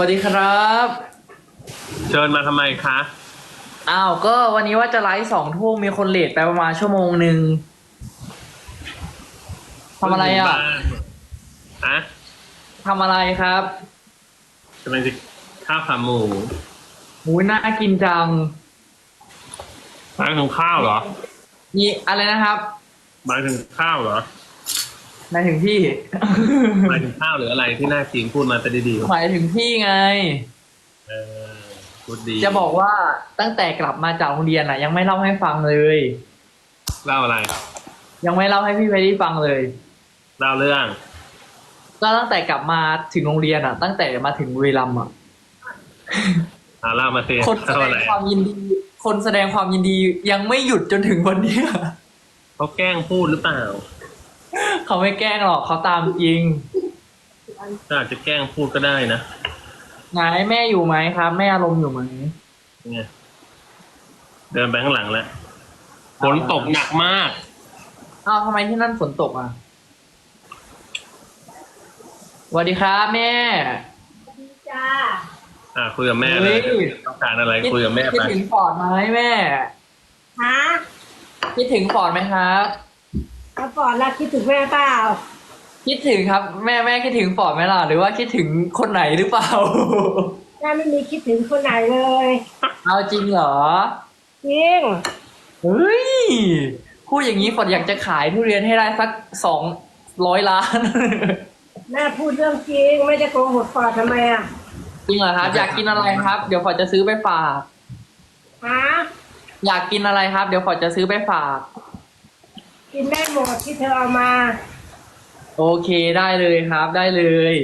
วัสดีครับ เชิญมาทำไมคะ อ้าว ก็วันนี้ว่าจะไลฟ์สองทุ่มมีคนเลทไปประมาณชั่วโมงหนึ่งทำอะไรอะฮะทำอะไรครับกำลังจะข้าวขาหมูหูยน่ากินจังหมายถึงข้าวเหรอ นี่อะไรนะครับหมายถึงข้าวเหรอ หมายถึงพี่ หมายถึงข้าวหรืออะไรที่น่ากินพูดมาจะดีหมายถึงพี่ไงๆเออพูดดีจะบอกว่าตั้งแต่กลับมาจากโรงเรียนอะ ยังไม่เล่าให้ฟังเลย เล่าอะไร ยังไม่เล่าให้พี่ไปที่ฟังเลยเล่าเรื่อง ก็ตั้งแต่กลับมาถึงโรงเรียนอะ ตั้งแต่มาถึงบุรีรัมย์อะอ่าเล่ามาสิคนแสเล่าดอะไรงความยินดี คนแสดงความยินดียังไม่หยุดจนถึงวันเนี้ยเขาแกล้งพูดหรือเปล่า เขาไม่แกล้งหรอกเขาตามจริงก็อาจจะแกล้งพูดก็ได้นะไงแม่อยู่ไหมครับแม่อารมณ์อยู่ไหมไงเดินไปข้างหลังแล้วฝนตกหนักมาก อ้าวทำไมที่นั่นฝนตกอะสวัสดีครับแม่จ้าอ่าคุยกับแม่เลยเฮ้ย ต้องการอะไรคุยกับแม่คิดไปถึงฟอร์ดไหมแม่ฮะคิดถึงฟอร์ดไหมครับ เอาก่อนละคิดถึงแม่เปล่าคิดถึงครับ แม่แม่คิดถึงฟอร์ดไหมล่ะหรือว่าคิดถึงคนไหนหรือเปล่า แม่ไม่มีคิดถึงคนไหนเลยเอาจริงเหรอจริงเฮ้ยพูดอย่างนี้ฟอร์ดอยากจะขายทุเรียนให้ได้สักสองร้อยล้าน แม่พูดเรื่องจริง ไม่ได้โกหกฟอดทำไมอะจริงเหรอครับ อยากกินอะไรครับ เดี๋ยวฟอร์ดจะซื้อไปฝาก ฮะอยากกินอะไรครับ เดี๋ยวฟอร์ดจะซื้อไปฝาก กินได้หมดที่เธอเอามา โอเคได้เลยครับได้เลย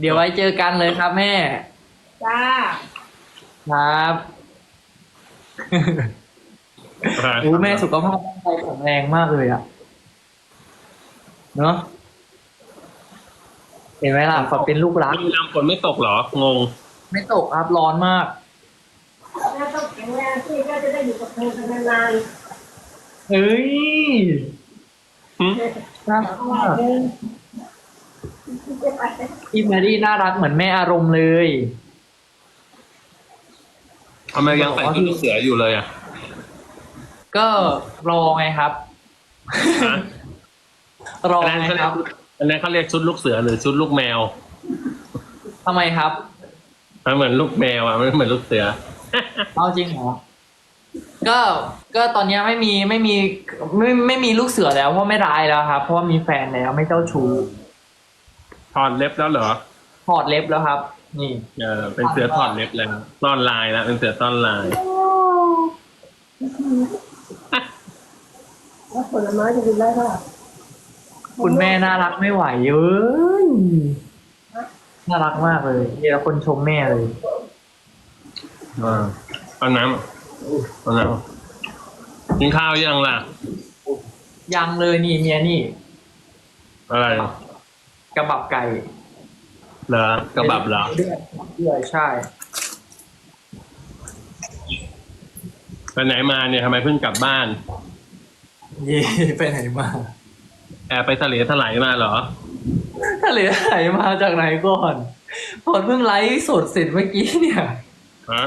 เดี๋ยวไว้เจอกันเลยครับแม่ จ้า ครับโอ้แม่สุขภาพร่างกายแข็งแรงมากเลยอะเนาะเห็นไหมล่ะฟอร์ดเป็นลูกรักบุรีรัมย์ฝนไม่ตกเหรอ งง ไม่ตกครับร้อนมาก แม่ต้องแข็งแรงสิแม่จะได้อยู่กับเธอเป็นนาน เฮ้ยหึน่ารักๆมากเดินพี่แมรี่น่ารักเหมือนแม่อารมณ์เลย ทำไมยังใส่ชุดลูกเสืออยู่เลยอะก็รอไงครับ ฮะรออันนั้นไงเขาคเรียรักบอันนั้นเขาเรียกชุดลูกเสือหรือชุดลูกแมว ทำไมครับ มันเหมือนลูกแมวอะไม่เหมือนลูกเสือ เอาจริงเหรอ ก็ก็ตอนเนี้ยไม่มีไม่มีไม่ไม่มีลูกเสือแล้วเพราะไม่ร้ายแล้วครับเพราะว่ามีแฟนแล้วไม่เจ้าชู้ถอดเล็บแล้วเหรอถอดเล็บแล้วครับ นี่ เออเป็นเสือถอดเล็บแล้วต้อนลายแล้วเป็นเสือต้อนลายแล้วผลไม้จะกินได้เปล่าคุณแม่น่ารักไม่ไหวเอ้ยน่ารักมากเลยเดี๋ยวคนชมแม่เลย อ่าเอาน้ำเอาน้ำกินข้าวยังล่ะ ยังเลยนี่เมียนี่ อะไรกระบับไก่เหรอกระบับเหรอเลือดเลือดใช่ไปไหนมาเนี่ยทำไมเพิ่งกลับบ้านเย่ไปไหนมาแอบไปทะเลถลายมาเหรอทะเลไหนมาจากไหนก่อนพอเพิ่งไลฟ์สดเสร็จเมื่อกี้เนี่ยฮะ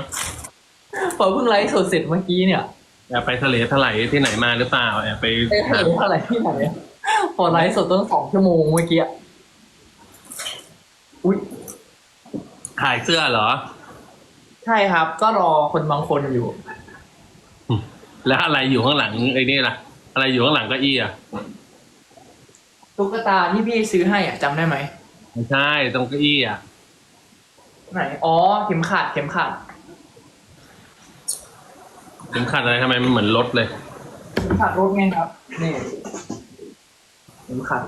พอเพิ่งไลฟ์สดเสร็จเมื่อกี้เนี่ยแอบไปทะเลถลายที่ไหนมาหรือเปล่าแอบไปไปทะเลอะไรที่ไหนอะพอไลฟ์สดตั้งสองชั่วโมงเมื่อกี้อะอุ้ยถ่ายเสื้อเหรอ ใช่ครับ ก็รอคนบางคนอยู่ แล้วอะไรอยู่ข้างหลังไอ้นี่ล่ะ อะไรอยู่ข้างหลังเก็อี้อะตุ๊กตาที่พี่ซื้อให้อะจำได้ไหมไม่ใช่ตรงเก้าอี้อะไหนอ๋อเข็มขัดเข็มขัด เข็มขัดอะไรทำไมมันเหมือนรถเลย เข็มขัดรถไงครับ นี่เข็มขัด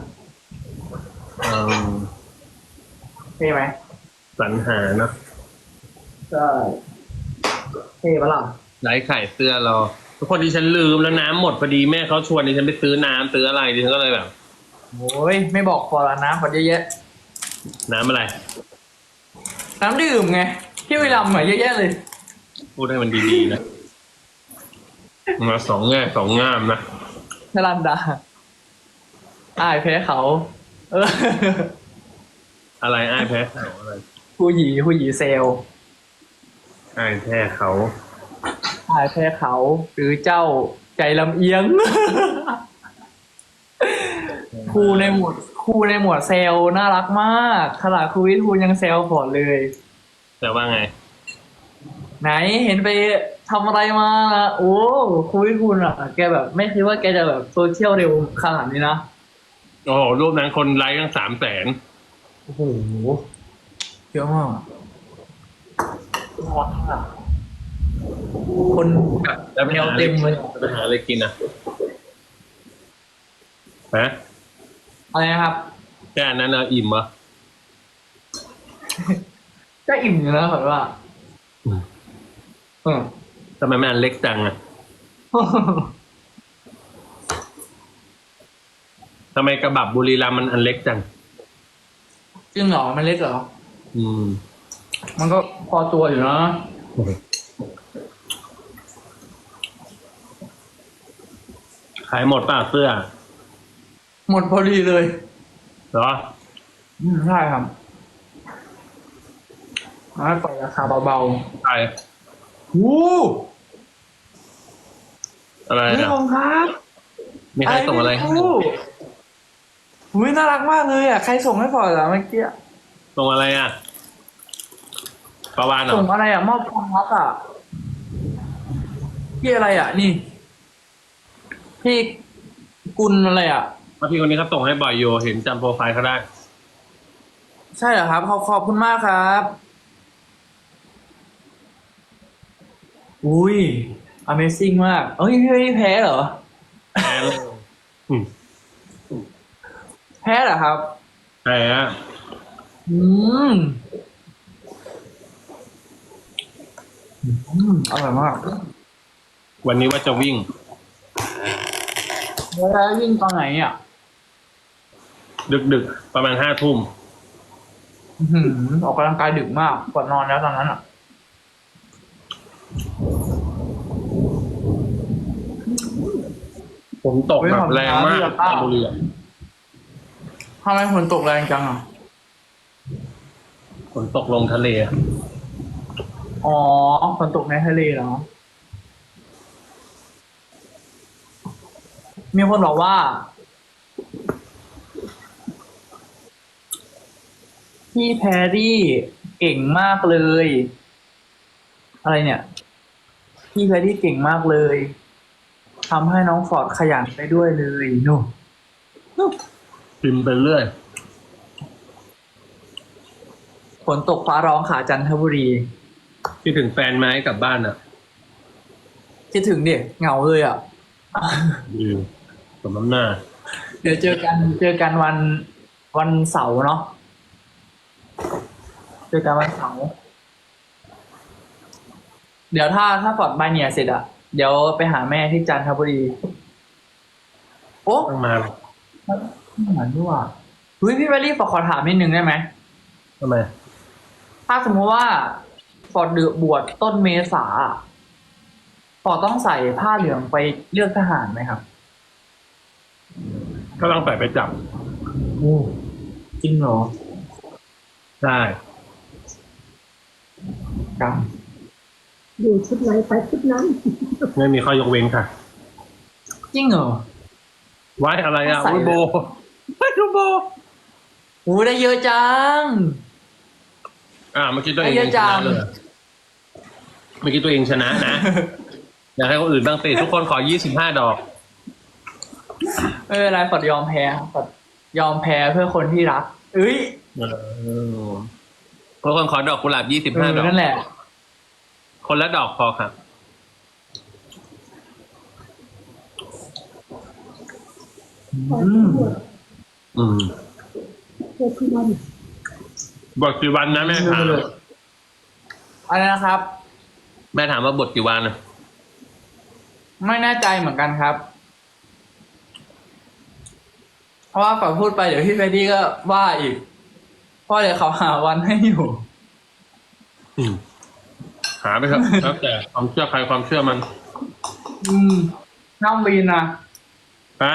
เออเท่ไหมสรรหาเนอะใช่เท่ปะล่ะไร้ไข่เสื้อเรา ทุกคนที่ฉันลืมแล้วน้ำหมดพอดีแม่เขาชวนดิฉันไปซื้อน้ำซื้ออะไรดิฉันก็เลยแบบ โอ้ยไม่บอกพอละน้ำพอเยอะน้ำอะไรๆน้ำดื่มไงที่วิลัมย์อะเยอะแยะเลย พูดให้มันดีๆนะ มาสองแง่สองงามนะนรันดาอายแพ้เขา เออ อะไรอ้ายแพ้เขาอะไรผู้หยีผู้หยีเซลไอ้แท้เขาชายแพ้เขา หรือเจ้าใจลำเอียง ครูในหมวดครูในหมวดเซลน่ารักมากขนาดครูวิทูลยังเซลฟอร์ดเลย แต่ว่าไง ไหนเห็นไป ทำอะไรมาล่ะโอ้ครูวิทูลอะ แกแบบ ไม่คิดว่าแกจะแบบโซเชียลเร็วขนาดนี้นะโอ้โหรูปนั้นคนไลค์ตั้งสามแสนโอ้โหเยอะมากฮอตมากคนแบบแล้วไปแนหาวเต็มเลยไปหาอะไรกินอะฮะอะไรนะครับแค่อันนั้นเราอิ่มเหรอก็อิ่มอยู่แล้วแบบว่า อืมอืม ทำไมมันอันเล็กจังอะทำไมกระบับบุรีรัมย์มันอันเล็กจัง จริงเหรอ มันเล็กเหรอ อืม มันก็พอตัวอยู่นะขายหมดป่ะเสื้อ หมดพอดีเลยเหรออืมใช่ครับให้ปล่อยราคาเบาใช่ๆวู้ อะไรนี่นะของครับมีใครส่งอะไรให้ม่รู้อุ้ยน่ารักมากเลยอะ ใครส่งให้ปล่อยเหรอเมื่อกี้ส่งอะไรอะประวานเหรอส่งอะไรอะมอบความรักอะพี่อะไรอะ นี่ พี่กุลอะไรอะ ว่าพี่คนนี้เขาส่งให้บ่อยอยู่เห็นจำโปรไฟล์เขาได้ ใช่เหรอครับขอบขอบคุณมากครับ อุ้ย Amazing มาก เอ้ยพี่ไม่ได้แพ้เหรอ แพ้เลยอืมแพ้เหรอครับ แพ้อืมอืมอร่อยมากวันนี้ว่าจะวิ่ง แล้ววิ่งตอนไหนอะดึกๆประมาณห้าทุ่ม อื้อหือออกกำลังกายดึกมากก่อนนอนแล้วตอนนั้นอะ ผมตกแบบแรงมากเฮ้ยขอบคุณครับชลบุรีอะทำไมฝนตกแรงจังอะ ฝนตกลงทะเลอะอ๋อฝนตกในทะเลเหรอ มีคนบอกว่า พี่แพรรี่เก่งมากเลย อะไรเนี่ย พี่แพรรี่เก่งมากเลย ทำให้น้องฟอร์ดขยันไปด้วยเลยนู่นพิมพ์ไปเรื่อยฝนตกฟ้าร้องขาจันทบุรีคิดถึงแฟนไหมกลับบ้านอะคิดถึงเด็กเหงาเลยอะอืมสมน้ำหน้า เดี๋ยวเจอกันเจอกันวันวันเสาร์เนาะเจอกันวันเสาร์เดี๋ยวถ้าถ้าฟอร์ดบายเนี่ยเสร็จอะ เดี๋ยวไปหาแม่ที่จันทบุรี โอ้ต้องมาไม่เหมือนด้วยเฮ้ยพี่แวลลี่ฟอร์ดขอถามนิดนึงได้ไหมทำไมถ้าสมมติว่าฟอร์ดเดือบวชต้นเมษาอะฟอร์ดต้องใส่ผ้าเหลืองไปเลือกทหารไหมครับ ก็ต้องใส่ไปจับโอ้จริงเหรอ ได้ครับ อยู่ชุดไหนไปชุดนั้นไม่มีข้อยกเว้นค่ะ จริงเหรอไว้อะไรอะใส่ อุ้ยโบไว้ดูโบ โอ้ได้เยอะจัง อ่าเมื่อกี้ตัวเองไอ้เหี้ยชจันะงเลยเมื่อกี้ตัวเองชนะนะ อยากให้คนอื่นบ้างสิทุกคนขอยี่สิบห้าดอก ไม่เป็นไรฟอดยอมแพ้ฟอดยอมแพ้เพื่อคนที่รักเอ้ยเออทุกคนขอดอกกุหลาบยี่สิบเอห้าอดอกนั่นแหละ คนละดอกพอค่ะอืม อืมเพื่อที่วันบทกี่วันนะแม่ถามอะไรนะครับ แม่ถามว่าบทกี่วันนะไม่แน่ใจเหมือนกันครับ เพราะว่าฝอดพูดไปเดี๋ยวพี่เฟรดดี้ก็ว่าอีกเพราะเดี๋ยวเขาหาวันให้อยู่ อืม หาไปครับ แล้วแต่ความเชื่อใครความเชื่อมันอืมน้องบีนนะฮะ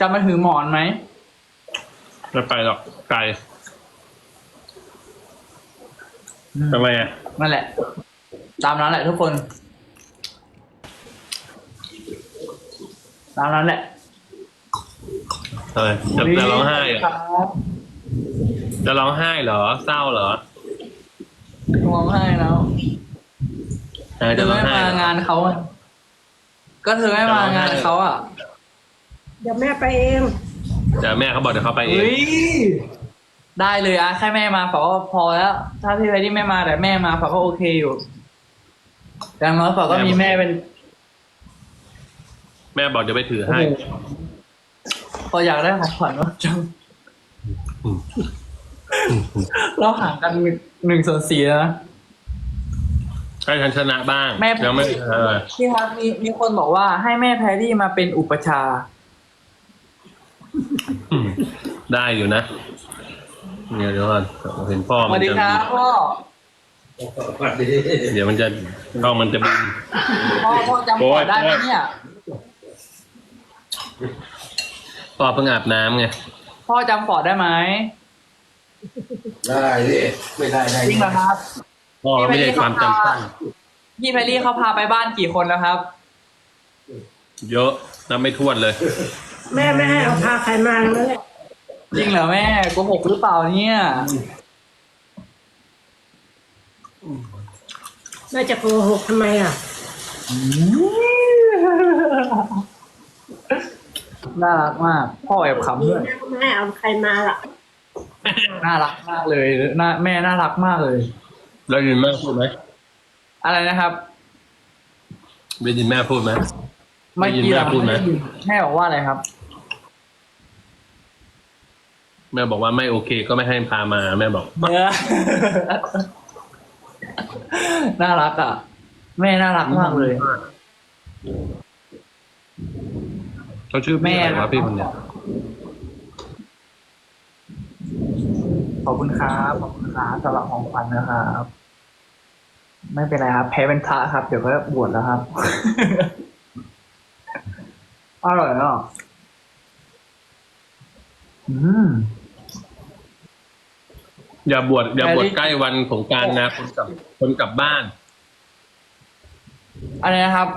จะมาถือหมอนไหมไม่ไปหรอกไกลทำไมอะนั่นแหละ ตามนั้นแหละทุกคน ตามนั้นแหละทำไมจะจะร้องไห้เหรอครับจะร้องไห้เหรอ เศร้าเหรอ ร้องไห้แล้วเออเธจะอร้องไม่ไห้มาเหรองานเขาอะก็เธอไม่มางานเขาอะเดี๋ยวแม่ไปเอง เดี๋ยวแม่เขาบอกเดี๋ยวเขาไปเอง เฮ้ยได้เลยอะแค่แม่มาฝาก็พอแล้ว ถ้าพี่ไปที่ไม่มาแต่แม่มาฝาก็โอเคอยู่อย่างน้อยฝาก็มีแม่เป็น แม่บอกจะไปถือโอ้ให้โหพออยากได้ของขวัญว่าจัง อืม เราห่างกันหนึ่งส่วนสี่แล้วนะให้ฉันชนะบ้างแม่ยังไม่เออพี่ครับมีมีคนบอกว่าให้แม่แพรรี่มาเป็นอุปชฌาย์อืมได้อยู่นะเนี่ยเดี๋ยวก่อนเห็นพ่อสมัวันสดีจะครับพ่อ เดี๋ยวมันจะพ่อมันจะบิน พ่อพ่อจำโอ้พ่อยได้ไหมเนี่ย พ่อเพิ่งอาบน้ำไงพ่อจำฟอร์ดได้ไหม ได้ดิไม่ได้ได้จริงเหรอครับพ่อไม่ใช่ความจำสั้นพี่แพรรี่เขาพาไปบ้านกี่คนแล้วครับ เยอะนับไม่ถ้วนเลย แม่ไม่ให้เอาพาใครมาแล้วแหละจริงเหรอแม่โกหกหรือเปล่าเนี่ยแม่จะโกหกทำไมอะน่ารักมาก พ่อแอบขำด้วยแม่ก็ไม่ให้เอาใครมาล่ะ น่ารักมากเลยน่าแม่น่ารักมากเลยแล้วยินแม่พูดไหมอะไรนะครับ ได้ยินแม่พูดไหม ไม่ได้ยินกี่แม่หลังพูดไหม แม่บอกว่าอะไรครับ แม่บอกว่าไม่โอเค ก็ไม่ให้พามา แม่บอกเนื้อน่ารักอะ แม่น่ารักมากเลย เขาชื่อพี่อะไรวะพี่คนเนี้ย ขอบคุณครับขอบคุณครับสำหรับของขวัญนะครับ ไม่เป็นไรครับ แพ้เป็นพระครับ เดี๋ยวก็บวชแล้วครับ อร่อยเนาะอืม อย่าบวชอย่าบวชแม่ได้ใกล้วันสงกรารนะคนกลับคนกลับบ้าน อะไรนะครับ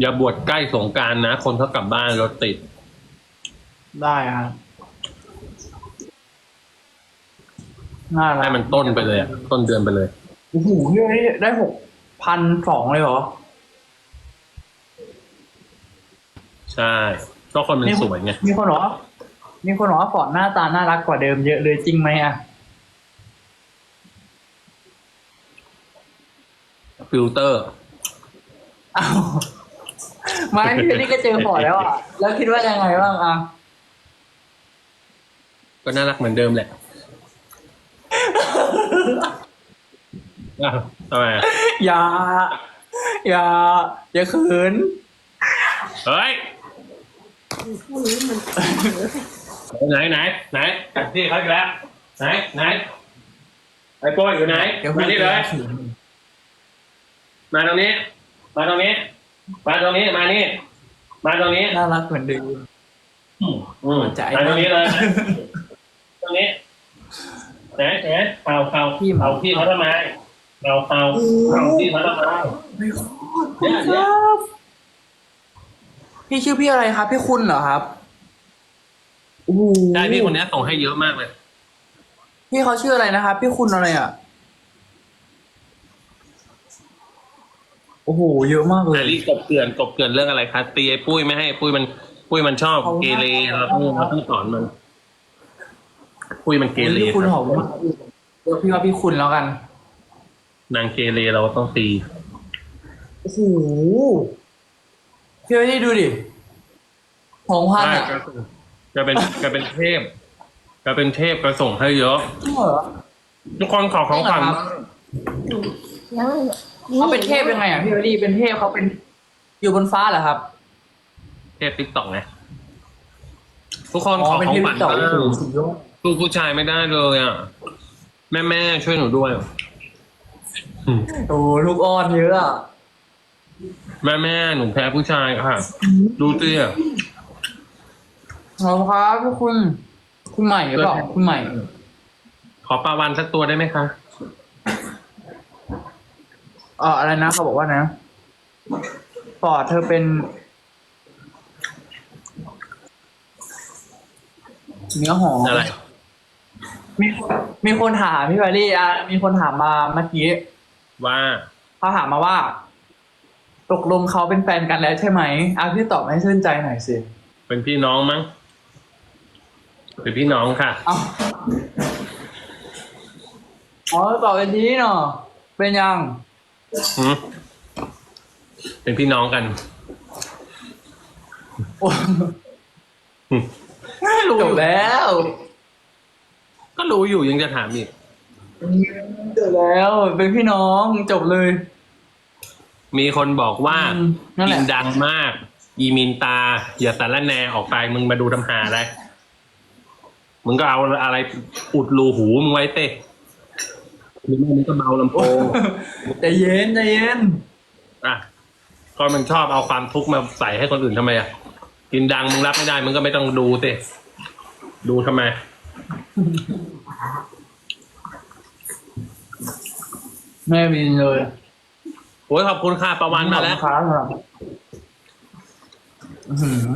อย่าบวชใกล้สงกรารนะ คนเขากลับบ้านรถติด ได้ครับ น่ารักให้มันต้นไปเลยอะต้นเดือนไปเลย โอ้โหเฮ้ยได้หกพันสองเลยเหรอ ใช่ ก็คนมันสวยไง มีคนบอกว่ามีคนบอกว่าฟอร์ดหน้าตาน่ารักกว่าเดิมเยอะเลยจริงไหมอะ ฟิลเตอร์ อ้าวไม่พี่นี่ก็เจอฟอร์ดแล้วอะ แล้วคิดว่ายังไงบ้างอะ ก็น่ารักเหมือนเดิมแหละ อ้าวทำไมอะอย่า อย่า อย่าขืนเฮ้ยผู้นี้มันไหนไหนไหนจัดที่เขาอีกแล้ว ไหนไหนไอ้โป้ยอยู่ไหนเดี๋ยวมานี่เลยขืนมาตรงนี้ มาตรงนี้ มาตรงนี้ มานี่ มาตรงนี้น่ารักเหมือนเดิมอืมอืมใจมาตรงนี้เลยตรงนี้ ไหนไหนเข่าเข่าพี่หมอเข่าพี่เขาทำไมเข่าเข่าเข่าพี่เขาทำไมไม่ขอบคุณครับพี่ชื่อพี่อะไรครับ พี่คุณเหรอครับโอ้โหใช่พี่คนนี้ส่งให้เยอะมากเลย พี่เขาชื่ออะไรนะครับ พี่คุณอะไรอะ โอ้โห เยอะมากเลแต่ยรีกบเกลื่อนกบเกลื่อนเรื่องอะไรคะตีไอ้ปุ้ยไม่ให้ปุ้ยมันปุ้ยมันชอบเขาเกเรเราต้องเราต้องสอนมัน ปุ้ยมันเกเรพี่คุณหอมมากเดี๋ยวพี่ว่าพี่คุณแล้วกัน นางเกเรเราต้องตี โอ้โหพี่ไม่ได้ดูดิสองพันใช่อะก็ส่งจะเป็นจะเป็นเทพจะเป็นเทพก็ส่งให้เยอะ จริงเหรอทุกคนขอของขวัญยังเขาเป็นเทพยังไงอะพี่ไม่ได้เป็นเทพเขาเป็นอยู่บนฟ้าเหรอครับ เทพติ๊กต็อกไงทุกคนอ๋ขออเป็นของเทพขวัญต่อบ้างโอ้โหสุดยอด สู้ผู้ชายไม่ได้เลยอะ แม่แม่ช่วยหนูด้วยอืมโอ้โหลูกอ้อนเยอะอะแม่แม่หนูแพ้ผู้ชายค่ะ ดูสิอะขอบคุณครับพี่คุณ คุณใหม่หรือเปล่าคุณใหม่ ขอปลาวันสักตัวได้ไหมคะ เอออะไรนะเขาบอกว่านะฟอร์ดเธอเป็น เนื้อหอมอะไร มีมีคนถามพี่แพรรี่อะมีคนถามมาเมื่อกี้ว่าเขาถามมาว่า ตกลงเขาเป็นแฟนกันแล้วใช่ไหมอาพี่ตอบให้ชื่นใจหน่อยสิเป็นพี่น้องมั้งเป็นพี่น้องค่ะเอาอ๋อตอบเป็นทีเนาะเป็นยังหืมเป็นพี่น้องกันโอ้หืมจบแล้ว ก็รู้อยู่ยังจะถามอีกจบแล้วเป็นพี่น้องจบเลย มีคนบอกว่าอืมนั่นแหกิละนดังมาก อีมินตา อย่าสารแหนออกไปมึงมาดูทำหาได้มึงก็เอาอะไรอุดรูหูมึงไว้เต้หรือไม่มึงก็เบาลำโพงใจเย็นใจเย็น อะก็มันชอบเอาความทุกข์มาใส่ให้คนอื่นทำไมอะกินดังมึงรับไม่ได้มึงก็ไม่ต้องดูเต้ดูทำไม แม่บินเลยโอ้ยขอบคุณค่ะประวันมาแล้วขอบคุณครับอื้อหือ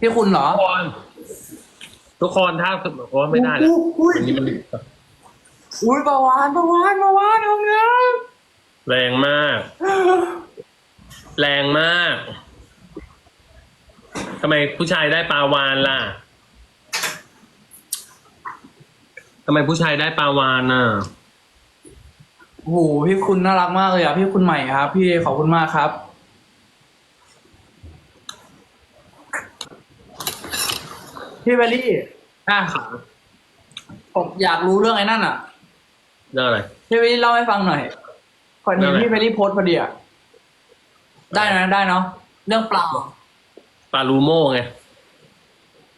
พี่คุณเหรอ ทุกคนทุกคนถ้าโอ้ยไม่ได้แล้วอุ้ยอันนี้มันอุ้ยประวานประวานประวานเอาเงี้ยแรงมาก แรงมากทำไมผู้ชายได้ปลาวานล่ะทำไมผู้ชายได้ปลาวานน่ะ โอ้โหพี่คุณน่ารักมากเลยอะพี่คุณใหม่ครับ พี่ขอบคุณมากครับ พี่เบลลี่อะผมอยากรู้เรื่องไอ้นั่นอะเรื่องอะไร พี่เบลลี่เล่าให้ฟังหน่อยพอดีเรื่องอะไรพี่เบลลี่โพสต์พอดีอะได้นะได้เนาะเรื่องเปล่าปลาลูโม่ไง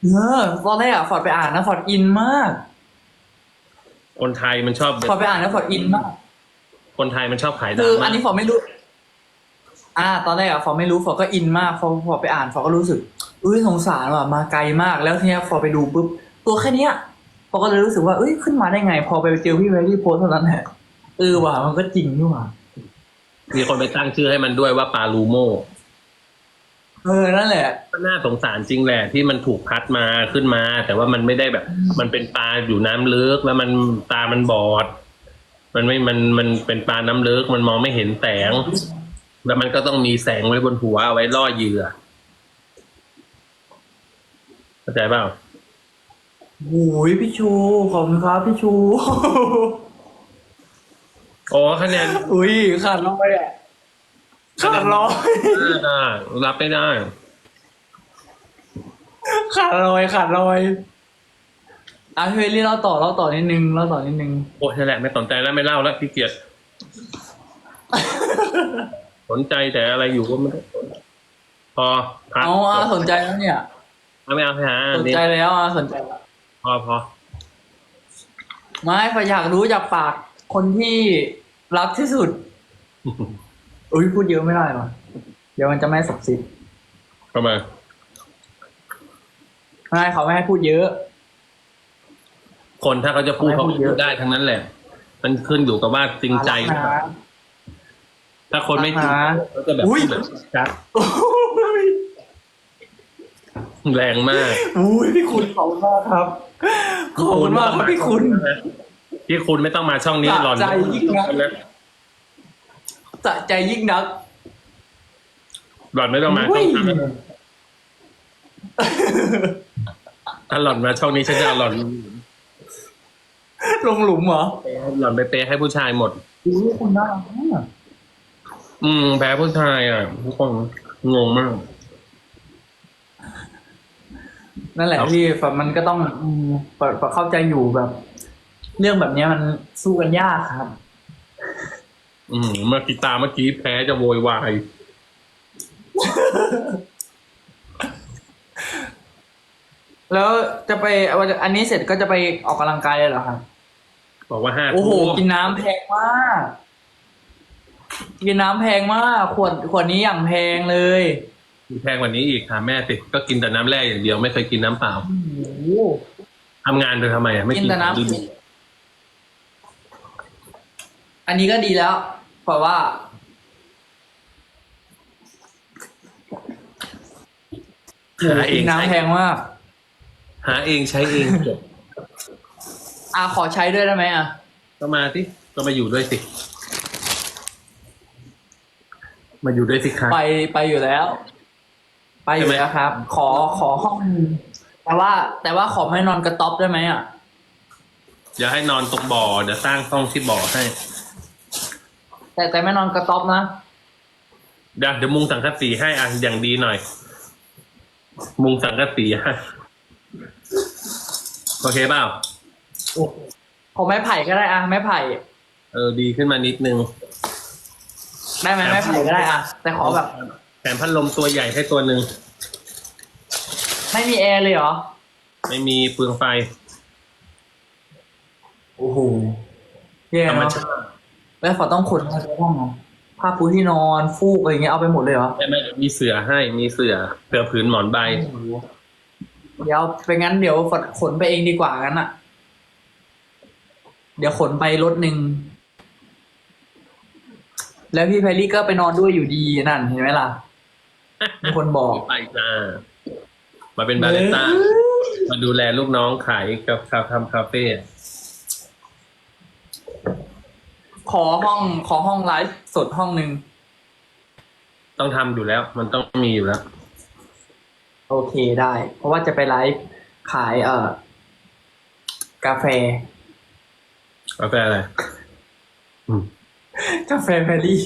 เออตอนแรกอะฟอร์ดไปอ่านนะฟอร์ดอินมาก คนไทยมันชอบฟอร์ดไปอ่านแล้วฟอร์ดอินมาก คนไทยมันชอบขายดราคือม่าอันนี้ฟอร์ดไม่รู้ อ่า ตอนแรกอะฟอร์ดไม่รู้ฟอร์ดก็อินมากพอฟอร์ดไปอ่านฟอร์ดก็รู้สึกอุ้ยสงสารว่ะมาไกลมากแล้วทีเนี้ยฟอร์ดไปดูปุ๊บตัวแค่เนี้ยฟอร์ดก็เลยรู้สึกว่าเอ้ยขึ้นมาได้ไง พอไปเจอพี่เวลลี่โพสต์เท่านั้นแหละเออว่ะมันก็จริงนี่หว่ามีคนไปตั้งชื่อให้มันด้วยว่าปลาลูโม่ เออนั่นแหละ ก็น่าสงสารจริงแหละ ที่มันถูกพัดมาขึ้นมา แต่ว่ามันไม่ได้แบบ มันเป็นปลาอยู่น้ำลึกแล้วมันตามันบอด มันไม่มันมันเป็นปลาน้ำลึก มันมองไม่เห็นแสง แล้วมันก็ต้องมีแสงไว้บนหัวเอาไว้ล่อเหยื่อเข้าใจเปล่าโอ้ยพี่ชู ขอบคุณครับพี่ชู โอ้คะแนน อุ้ยขาดร้อยอะ ขาดร้อยได้รับไม่ได้ ขาดร้อยขาดร้อยอะพี่เวลลี่เล่าต่อเล่าต่อนิดนึงเล่าต่อนิดนึง โอ้นั่นแหละไม่สนใจแล้วไม่เล่าแล้วพี่เกียจสนใจแต่อะไรอยู่ก็ไม่ได้สนพอพักเอาอะสนใจแล้วเนี่ย เอาไม่เอาไปหาสอันนนี้ใจแล้วอะสนใจแล้วพอพอไม่พออยากรู้จากปากคนที่รักที่สุด อุ้ยพูดเยอะไม่ได้หรอเดี๋ยวมันจะไม่ศักดิ์สิทธิ์ทำไมไม่เขาไม่ให้พูดเยอะ คนถ้าเขาจะพูดไม่เขาพูดเยพูอะดได้ทั้งนั้นแหละ มันขึ้นอยู่กับว่าจริงใจหรือเปล่านะถ้าคนไม่จริงนะเขาจะแบบอุ๊ย พูดแบบชัดโอ้ยแรงมากอุ้ยพี่คุณขอบคุณมากครับขอบคุณมากครับพี่คุณ พี่คุณไม่ต้องมาช่องนี้สะหลอนใจยิ่งนักนะ สะใจยิ่งนัก หลอนไม่ต้องมาช่อุ้อยงนี้ถ้าหลอนมาช่องนี้ฉันจะเอาหลอนลงหลุมเหรอ หลอนไปเปย์ให้ผู้ชายหมด อุ้ยคุณน่ารักมากอืม แพ้ผู้ชายอะทุกคนงงมาก นั่นแหละครับ พี่แบบมันก็ต้องอืมปะปะเข้าใจอยู่แบบ เรื่องแบบเนี้ยมันสู้กันยากครับ อืมเมื่อกีตาร์เมื่อกี้แพ้จะโวยวาย แล้วจะไปวันอันนี้เสร็จก็จะไปออกกำลังกายเลยเหรอครับบอกว่าห้าโอ้โหทุ่มกินน้ำแพงมาก กินน้ำแพงมาก ขวดขวดนี้อย่างแพงเลยแพงกว่านี้อีกค่ะแม่ติก็กินแต่น้ำแร่อย่างเดียวไม่เคยกินน้ำเปล่าโอ้โห ทำงานเธอทำไมอะไม่กินแต่น้ำดูอันนี้ก็ดีแล้ว เพราะว่า หาเองน้ำแพงมากหาเองใช้เองจบอะขอใช้ด้วยได้ไหมอะ ก็มาสิก็มาอยู่ด้วยสิ มาอยู่ด้วยสิครับไปไปอยู่แล้ว ไปอยู่แล้วครับ ขอขอห้องหนึ่งแต่ว่า แต่ว่าขอไม่นอนกระต๊อบได้ไหมอะ อย่าให้นอนตรงบ่อเดี๋ยวสร้างห้องที่บ่อให้ แต่แต่ไม่นอนกระต๊อบนะเดี๋ยวเดี๋ยวมุงสังกะสีให้อะอย่างดีหน่อย มุงสังกะสีให้โอเคเปล่าขอไม้ไผ่ก็ได้อะไม้ไผ่ เออดีขึ้นมานิดนึง ได้ไหมไม้ไผ่ก็ได้อะ แต่ขอแบบแถมพัดลมตัวใหญ่ให้ตัวหนึ่งไม่มีแอร์เลยเหรอ ไม่มีเปลืองไฟ โอ้โหแย่ธรรมเนาะชาติ แล้วขอต้องขนอะไรไปบ้างอะผ้าปูที่นอนฟูกอะไรเงี้ยเอาไปหมดเลยเหรอใช่ไหมมีเสือให้มีเสือเสือผืนหมอนใบเดี๋ยวไปงั้นเดี๋ยวขนขนไปเองดีกว่างั้นอะเดี๋ยวขนไปรถหนึ่งแล้วพี่แพรรี่ก็ไปนอนด้วยอยู่ดีนั่นเห็นไหมล่ะมีคนบอก ไปจ้ามาเป็นบาริสต้ามาดูแลลูกน้องขายกับคาทำคาเฟ่ ขอห้องขอห้องไลฟ์สดห้องหนึ่งต้องทำอยู่แล้ว มันต้องมีอยู่แล้ว โอเคได้ เพราะว่าจะไปไลฟ์ขายเอ่อ กาแฟ กาแฟอะไรกาแฟแพรรี่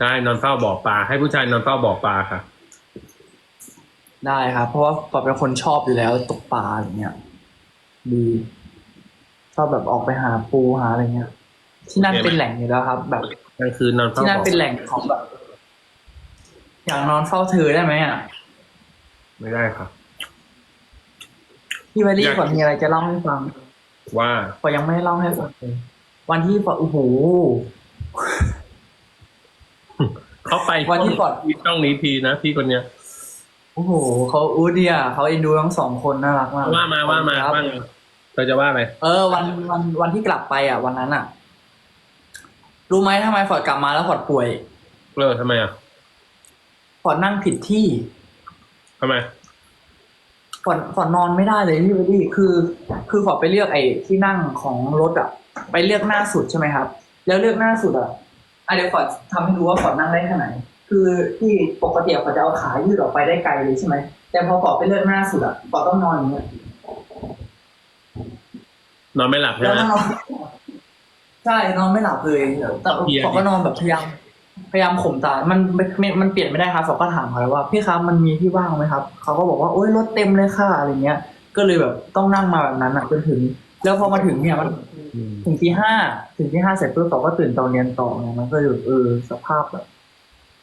ได้นอนเฝ้าบ่อปลาให้ผู้ชายนอนเฝ้าบ่อปลาค่ะ ได้ครับ เพราะว่าปอเป็นคนชอบอยู่แล้วตกปลาอะไรเงี้ยดีช อบแบบออกไปหาปูหาอะไรเงี้ย ที่นั่นโอเคไหมเป็นแหล่งอยู่แล้วครับ แบบกลางคืนนอนเฝ้าที่นั่นบ่อเป็นแหล่งของแบบอยากนอนเฝ้าเธอได้ไหมอะไม่ได้ค่ะพี่แพรรี่อยากก่อนมีอะไรจะเล่าให้ฟังว่าพอยังไม่ได้เล่าให้ฟังเลยวันที่ปอโอ้โห เขาไปวันที่ก่อนที่ช่องนี้ทีนะพี่คนเนี้ยโอ้โหเขาอู้ดีอะเขาเอ็นดูทั้งสองคนน่ารักมากว่ามาว่ามาครับว่าไง เธอจะว่าอะไรเออ วันวันวันที่กลับไปอะ วันนั้นอะ รู้ไหมทำไมฟอร์ดกลับมาแล้วฟอร์ดป่วยเออทำไมอะฟอร์ดนั่งผิดที่ทำไมฟอร์ดฟอร์ดนอนไม่ได้เลยพี่วดี้คือ คือฟอร์ดไปเลือกไอ้ที่นั่งของรถอะ ไปเลือกหน้าสุดใช่ไหมครับ แล้วเลือกหน้าสุดอะอะเดี๋ยวฟอร์ดทำให้ดูว่าฟอร์ดนั่งได้แค่ไหนคือที่ปกติฟอร์ดจะเอาขายืดออกไปได้ไกลเลยใช่ไหมแต่พอฟอร์ดไปเลือกหน้าสุดอะฟอร์ดต้องนอนอย่างเงี้ย นอนไม่หลับใช่แล้วไหมก็นอนใช่นอนไม่หลับเลยแต่เพลียฟอร์ดก็นอนแบบพยายามพยายามข่มตา มันมันมันเปลี่ยนไม่ได้ครับฟอร์ดก็ถามเขาแล้วว่าพี่ครับมันมีที่ว่างไหมครับเขาก็บอกว่าโอ๊ยรถเต็มเลยค่ะอะไรเงี้ย ก็เลยแบบต้องนั่งมาแบบนั้นอะจนถึง แล้วพอมาถึงเนี่ยมันอืมถึงที่ห้าถึงที่ห้าเสร็จปุ๊บฟอร์ดก็ตื่นตอนเรียนต่อไงมันก็เลยแบบเออสภาพแบบ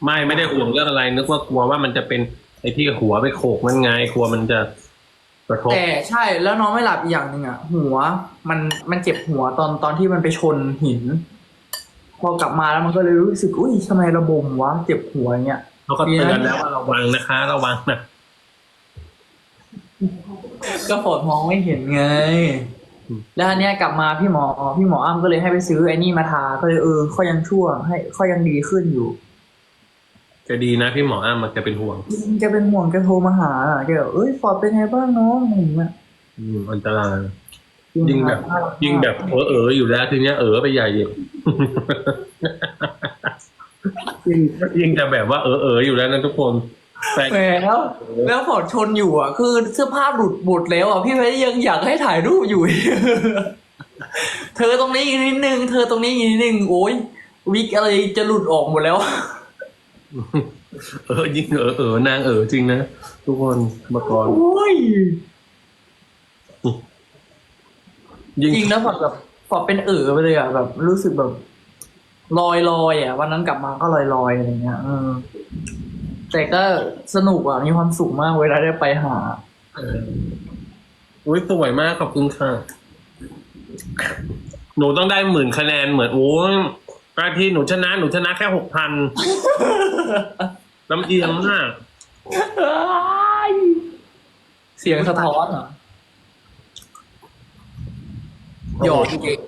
ไม่ไม่ได้ห่วงเรื่องอะไร นึกว่ากลัวว่ามันจะเป็นไอ้ที่หัวไปโขกมันไงกลัวมันจะ กระทบแต่ใช่แล้วนอนไม่หลับอีกอย่างหนึ่งอะ หัว มันมันเจ็บหัวตอนตอนที่มันไปชนหิน พอกลับมาแล้วมันก็เลยรู้สึกอุ้ยทำไมระบมวะเจ็บหัวเงี้ยเขาก็เตือนแล้วว่าระวังนะคะ ระวังนะก็ฝนมองไม่เห็นไง แล้วอันเนี้ยกลับมาพี่หมอพี่หมออ้ำก็เลยให้ไปซื้อไอ้นี่มาทา ก็เลยเออค่อยยังชั่วให้ค่อยยังดีขึ้นอยู่ จะดีนะพี่หมออ้ามันจะเป็นห่วงแกเป็นห่วงแกโทรมาหาอะแกแบบเอ้ยฟอร์ดเป็นไงบ้างน้องอะไรอย่างเงี้ยอืมอันตรายจริยิ่งคแบรับน่ารักมากยิ่งแบบเออเอออยู่แล้วทีเนี้ยเออไปใหญ่อีกยิ่งยิ่งจะแบบว่าเออเอออยู่แล้วนะทุกคนแต่แหมแล้ว แล้วฟอร์ดชนอยู่อะ คือเสื้อผ้าหลุดหมดแล้วอะพี่เพชรยังอยากให้ถ่ายรูปอยู่ เธอตรงนี้อีกนิดนึง เธอตรงนี้อีกนิดนึงโอ้ยวิกอะไรจะหลุดออกหมดแล้ว เออยิ่งเออเออนางเออจริงนะทุกคนมาก่อนโอ้ยยิ่งจริงนะฟอร์ดแบบฟอร์ดเป็นเอ๋อไปเลยอะแบบ รู้สึกแบบลอยลอยๆอะ วันนั้นกลับมาก็ลอยลอยๆอะไรเงี้ยเออแต่ก็สนุกอะมีความสุขมากเวลาได้ไปหาเอออุ้ยสวยมากขอบคุณค่ะ หนูต้องได้หมื่นคะแนนเหมือนโอ้ ยอาทีหนูชนะหนูชนะแค่หกพันลำเอียงมาก เสียงสะท้อนเหรอหยอดเก่ง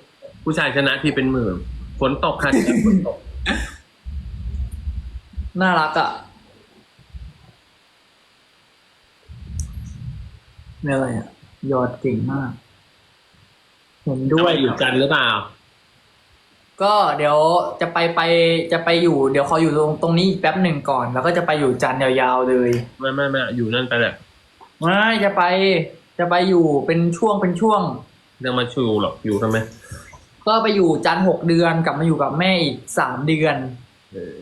ผู้ชายชนะที่เป็นหมื่นฝนตกค่ะฝนตก น่ารักอะ่ะเนี่ยอะไรอะ่ะยอดเก่งมาก เห็นด้ด้ววยยอยู่จันทร์หรือเปล่า ก็เดี๋ยวจะไปไปจะไปอยู่เดี๋ยวขออยู่ตรงตรงนี้อีกแป๊บหนึ่งก่อน แล้วก็จะไปอยู่จันทร์ยาวๆเลยไม่ไม่ไม่อยู่นั่นไปแหละไม่จะไปจะไปอยู่เป็นช่วงเป็นช่วงเรื่องมาชูหรอกอยู่ทำไมก็ไปอยู่จันทร์หกเดือนกลับมาอยู่กับแม่อีกสามเดือนเออ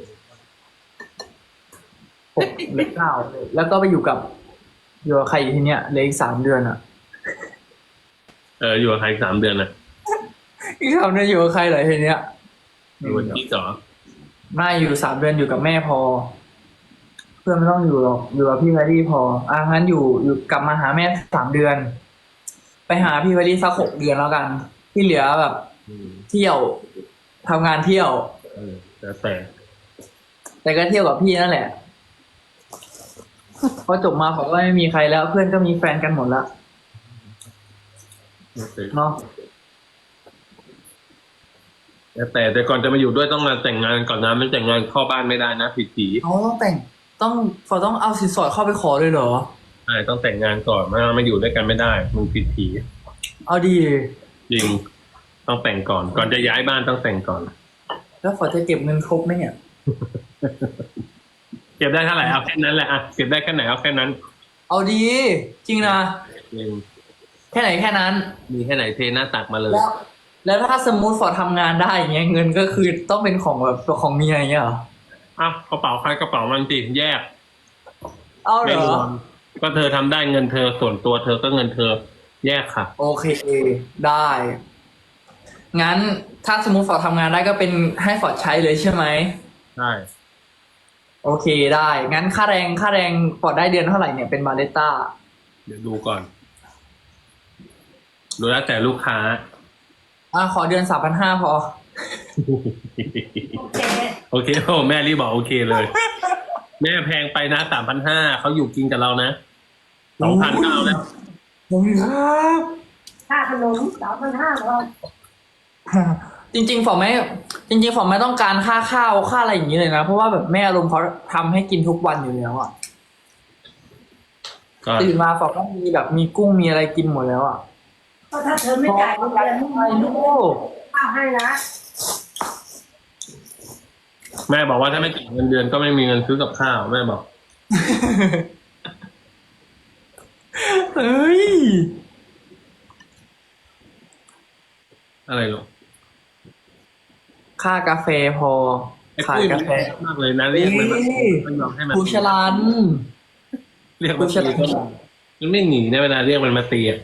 หกหรือเก้าแล้วก็ไปอยู่กับอยู่กับใครอีกทีเนี้ยเหลืออีกสามเดือนอะ เอออยู่กับใครอีกสามเดือนนะ อีกสามเดือนอยู่กับใครเหรอทีเนี้ยอยู่กับที่สองไม่อยู่สามเดือนอยู่กับแม่พอ เพื่อนไม่ต้องอยู่หรอกอยู่กับพี่แพรรี่พออะงั้นอยู่อยู่กลับมาหาแม่สามเดือน ไปหาพี่แพรรี่สักหกเดือนแล้วกัน ที่เหลือแบบอืมเที่ยวทำงานเที่ยวเออแล้วแต่แต่ก็เที่ยวกับพี่นั่นแหละพอจบมาผมก็ไม่มีใครแล้ว เพื่อนก็มีแฟนกันหมดแล้วแล้วแต่เนาะ แล้วแต่แต่ก่อนจะมาอยู่ด้วยต้องมาแต่งงานก่อนนะไม่แต่งงานเข้าบ้านไม่ได้นะผิดผีเขาต้องแต่งต้องเขาต้องเอาสินสอดเข้าไปขอเลยเหรอใช่ต้องแต่งงานก่อนไมามาอยู่ด้วยกันไม่ได้มึงผิดผีเอาดีจริงต้องแต่งก่อน ก่อนจะย้ายบ้านต้องแต่งก่อน แล้วฝอจะเก็บเงินครบไหมเนี่ยเก็บได้เท่าไหร่เอาแค่นั้นแหละอะเก็บได้แค่ไหนเอาแค่นั้น เอาดีจริงนะจริงแค่ไหนแค่นั้น มีแค่ไหนเทหน้าตักมาเลยแล้ว แล้วถ้าสมมติฟอร์ดทำงานได้อย่างเงี้ยเงินก็คือต้องเป็นของแบบของเมียอย่างเงี้ยเหรออะกระเป๋าใครกระเป๋ามันสิแยกเอาเหรไม่รอ วมก็เธอทำได้เงินเธอส่วนตัวเธอก็เงินเธอแยกค่ะ โอเค ได้ งั้นถ้าสมมติฟอร์ดทำงานได้ก็เป็นให้ฟอร์ดใช้เลยใช่ไหม ใช่โอเคได้ งั้นค่าแรงค่าแรงฟอร์ดได้เดือนเท่าไหร่เนี่ยเป็นมาเลต้า เดี๋ยวดูก่อนดูแล้วแต่ลูกค้า อะขอเดือนสามพันห้าพอ โอเคโอเคโอ้แม่รีบบอกโอเคเลย แม่แพงไปนะสามพันห้าเขาอยู่กินกับเรานะสองพันก็เอาแล้วขอบคุณครับค่าขนมสามพันห้าพอจริงๆฝอไม่จริงๆฝอไม่ต้องการค่าข้าวค่าอะไรอย่างนี้เลยนะ เพราะว่าแบบแม่อารมณ์เขาทำให้กินทุกวันอยู่แล้วอะก็ตื่นมาฝอก็มีแบบมีกุ้งมีอะไรกินหมดแล้วอะ ก็ถ้าเธอไม่จ่ายเงินเดือนไม่ไม่มีรู้ข้าวให้นะแม่บอกว่าถ้าไม่จ่ายเงินเดือนก็ไม่มีเงินซื้อกับข้าวแม่บอกเฮ้ย อะไรหรอกค่ากาแฟพอไอ้ขายปุ้ยกามันแฟมากเลยนะเรียกมันแบบเฮ้ยไม่ยอมให้มันครูชลัน เรียกมันตีก็มันไม่หนีนะเวลาเรียกมันมาตีอะ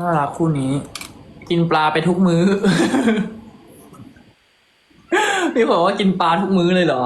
น่ารักคู่นี้ กินปลาไปทุกมื้อ พี่บอกว่ากินปลาทุกมื้อเลยเหรอ